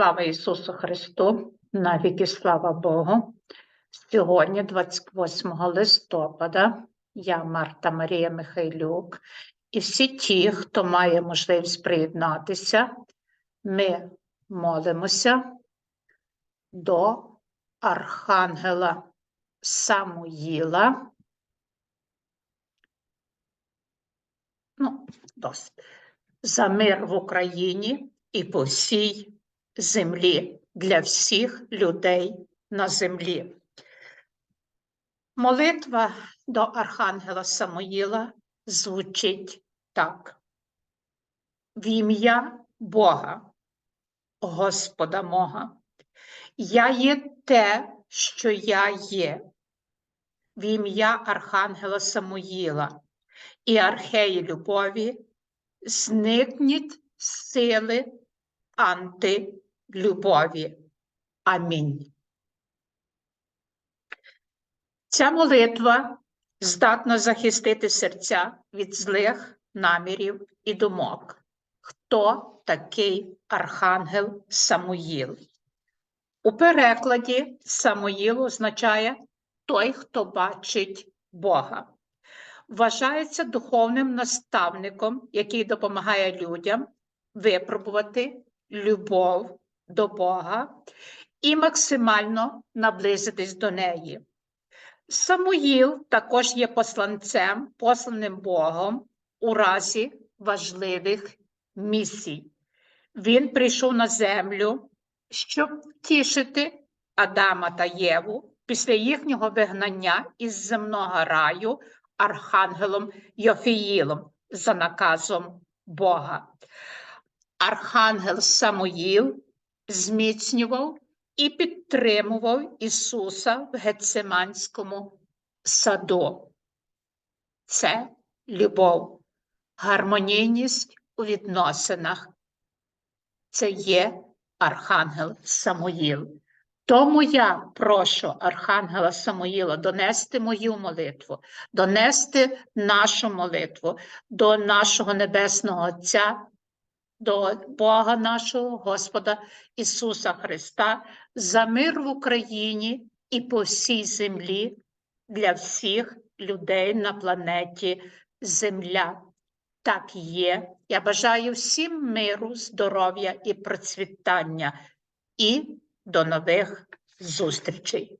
Слава Ісусу Христу, навіки слава Богу. Сьогодні, 28 листопада, я Марта Марія Михайлюк, і всі ті, хто має можливість приєднатися, ми молимося до Архангела Самуїла. Ну, досить. За мир в Україні і по всій землі для всіх людей на землі. Молитва до Архангела Самуїла звучить так. В ім'я Бога, Господа мого, я є те, що я є. В ім'я Архангела Самуїла і Археї Любові зникніть сили антилюбові. Амінь. Ця молитва здатна захистити серця від злих намірів і думок. Хто такий Архангел Самуїл? У перекладі Самуїл означає той, хто бачить Бога. Вважається духовним наставником, який допомагає людям випробувати любов до Бога і максимально наблизитись до неї. Самуїл також є посланцем, посланим Богом у разі важливих місій. Він прийшов на землю, щоб втішити Адама та Єву після їхнього вигнання із земного раю архангелом Йофіїлом за наказом Бога. Архангел Самуїл зміцнював і підтримував Ісуса в Гецеманському саду. Це любов, гармонійність у відносинах. Це є Архангел Самуїл. Тому я прошу Архангела Самуїла донести мою молитву, донести нашу молитву до нашого Небесного Отця, до Бога нашого Господа Ісуса Христа за мир в Україні і по всій землі для всіх людей на планеті Земля. Так є. Я бажаю всім миру, здоров'я і процвітання. І до нових зустрічей.